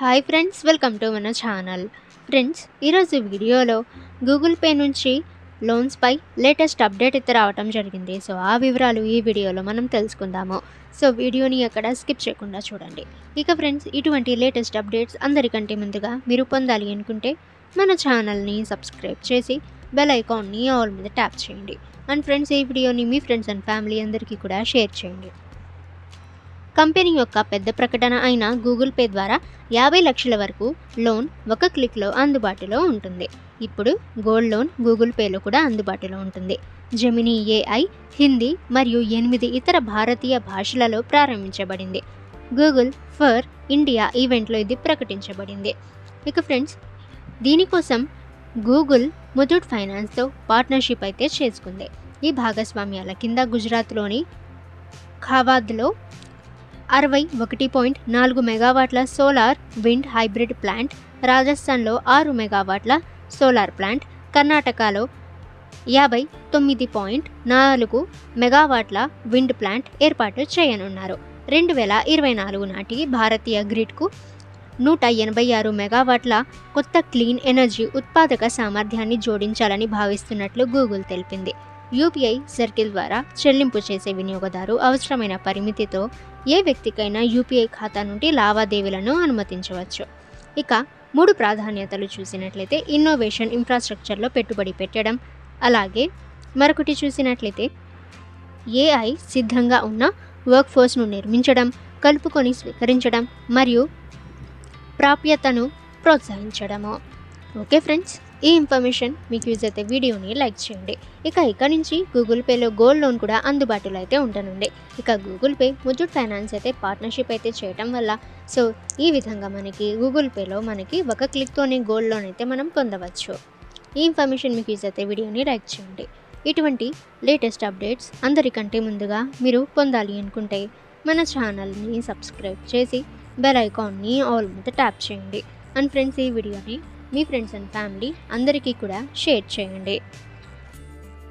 Hi friends welcome to మన channel friends ఈరోజు వీడియోలో గూగుల్ పే నుంచి లోన్స్పై లేటెస్ట్ అప్డేట్ అయితే రావటం జరిగింది. సో ఆ వివరాలు ఈ వీడియోలో మనం తెలుసుకుందాము. సో వీడియోని ఎక్కడ స్కిప్ చేయకుండా చూడండి. ఇక ఫ్రెండ్స్ ఇటువంటి లేటెస్ట్ అప్డేట్స్ అందరికంటే ముందుగా మీరు పొందాలి అనుకుంటే మన ఛానల్ని సబ్స్క్రైబ్ చేసి బెల్ ఐకాన్ని ఆల్ మీద ట్యాప్ చేయండి. అండ్ ఫ్రెండ్స్ ఈ వీడియోని మీ ఫ్రెండ్స్ అండ్ ఫ్యామిలీ అందరికీ కూడా షేర్ చేయండి. కంపెనీ యొక్క పెద్ద ప్రకటన అయిన గూగుల్ పే ద్వారా యాభై లక్షల వరకు లోన్ ఒక క్లిక్లో అందుబాటులో ఉంటుంది. ఇప్పుడు గోల్డ్ లోన్ గూగుల్ పేలో కూడా అందుబాటులో ఉంటుంది. జెమినీ ఏఐ హిందీ మరియు ఎనిమిది ఇతర భారతీయ భాషలలో ప్రారంభించబడింది. గూగుల్ ఫర్ ఇండియా ఈవెంట్లో ఇది ప్రకటించబడింది. ఇక ఫ్రెండ్స్ దీనికోసం గూగుల్ ముతూట్ ఫైనాన్స్తో పార్ట్నర్షిప్ అయితే చేసుకుంది. ఈ భాగస్వామ్యాల కింద గుజరాత్లోని ఖావాద్లో అరవై ఒకటి పాయింట్ నాలుగు మెగావాట్ల సోలార్ విండ్ హైబ్రిడ్ ప్లాంట్ రాజస్థాన్లో ఆరు మెగావాట్ల సోలార్ ప్లాంట్ కర్ణాటకలో యాభై తొమ్మిది పాయింట్ నాలుగు మెగావాట్ల విండ్ ప్లాంట్ ఏర్పాటు చేయనున్నారు. రెండు వేల ఇరవై నాలుగు నాటికి భారతీయ గ్రిడ్కు నూట ఎనభై ఆరు మెగావాట్ల కొత్త క్లీన్ ఎనర్జీ ఉత్పాదక సామర్థ్యాన్ని జోడించాలని భావిస్తున్నట్లు గూగుల్ తెలిపింది. యూపీఐ సర్కిల్ ద్వారా చెల్లింపు చేసే వినియోగదారు అవసరమైన పరిమితితో ఏ వ్యక్తికైనా యూపీఐ ఖాతా నుండి లావాదేవీలను అనుమతించవచ్చు. ఇక మూడు ప్రాధాన్యతలు చూసినట్లయితే ఇన్నోవేషన్ ఇన్ఫ్రాస్ట్రక్చర్లో పెట్టుబడి పెట్టడం. అలాగే మరొకటి చూసినట్లయితే ఏఐ సిద్ధంగా ఉన్న వర్క్ ఫోర్స్ను నిర్మించడం కలుపుకొని స్వీకరించడం మరియు ప్రాప్యతను ప్రోత్సహించడము. Okay friends? ఈ ఇన్ఫర్మేషన్ మీకు యూజ్ అయితే వీడియోని లైక్ చేయండి. ఇక ఇక్కడ నుంచి గూగుల్ పేలో గోల్డ్ లోన్ కూడా అందుబాటులో అయితే ఉండనుంది. ఇక గూగుల్ పే ముజుట్ ఫైనాన్స్ అయితే పార్ట్నర్షిప్ అయితే చేయటం వల్ల సో ఈ విధంగా మనకి గూగుల్ పేలో మనకి ఒక క్లిక్తోనే గోల్డ్ లోన్ అయితే మనం పొందవచ్చు. ఈ ఇన్ఫర్మేషన్ మీకు యూజ్ అయితే వీడియోని లైక్ చేయండి. ఇటువంటి లేటెస్ట్ అప్డేట్స్ అందరికంటే ముందుగా మీరు పొందాలి అనుకుంటే మన ఛానల్ని సబ్స్క్రైబ్ చేసి బెల్ ఐకాన్ని ఆల్ మీద ట్యాప్ చేయండి. అండ్ ఫ్రెండ్స్ ఈ వీడియోని మీ ఫ్రెండ్స్ అండ్ ఫ్యామిలీ అందరికీ కూడా షేర్ చేయండి.